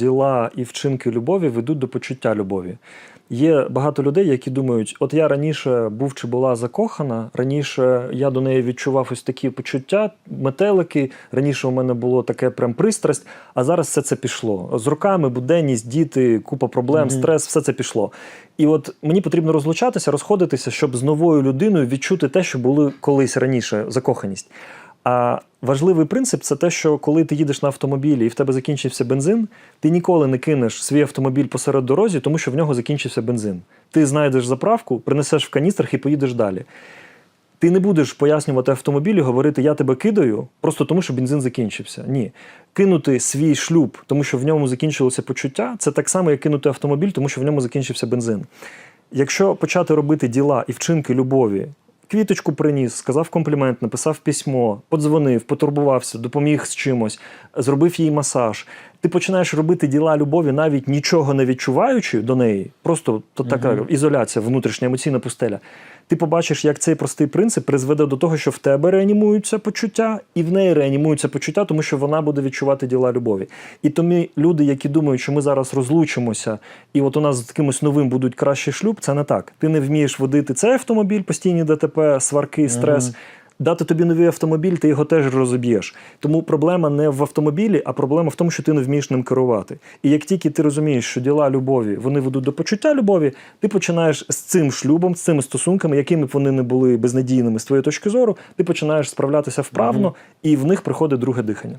діла і вчинки любові ведуть до почуття любові. Є багато людей, які думають: от я раніше був чи була закохана, раніше я до неї відчував ось такі почуття, метелики. Раніше у мене було таке прям пристрасть, а зараз все це пішло. З роками, буденність, діти, купа проблем, стрес, все це пішло. І от мені потрібно розлучатися, розходитися, щоб з новою людиною відчути те, що були колись раніше закоханість. А важливий принцип це те, що коли ти їдеш на автомобілі і в тебе закінчився бензин, ти ніколи не кинеш свій автомобіль посеред дорозі, тому що в нього закінчився бензин. Ти знайдеш заправку, принесеш в каністрах і поїдеш далі. Ти не будеш пояснювати автомобілю, говорити я тебе кидаю, просто тому, що бензин закінчився. Ні. Кинути свій шлюб, тому що в ньому закінчилося почуття, це так само, як кинути автомобіль, тому що в ньому закінчився бензин. Якщо почати робити діла і вчинки любові, квіточку приніс, сказав комплімент, написав письмо, подзвонив, потурбувався, допоміг з чимось, зробив їй масаж. Ти починаєш робити діла любові, навіть нічого не відчуваючи до неї, просто то така ізоляція, внутрішня емоційна пустеля. Ти побачиш, як цей простий принцип призведе до того, що в тебе реанімуються почуття, і в неї реанімуються почуття, тому що вона буде відчувати діла любові. І тому люди, які думають, що ми зараз розлучимося, і от у нас з кимось новим будуть кращий шлюб, це не так. Ти не вмієш водити цей автомобіль, постійні ДТП, сварки, стрес. Дати тобі новий автомобіль, ти його теж розоб'єш. Тому проблема не в автомобілі, а проблема в тому, що ти не вмієш ним керувати. І як тільки ти розумієш, що діла любові вони ведуть до почуття любові, ти починаєш з цим шлюбом, з цими стосунками, якими б вони не були безнадійними з твоєї точки зору, ти починаєш справлятися вправно, і в них приходить друге дихання.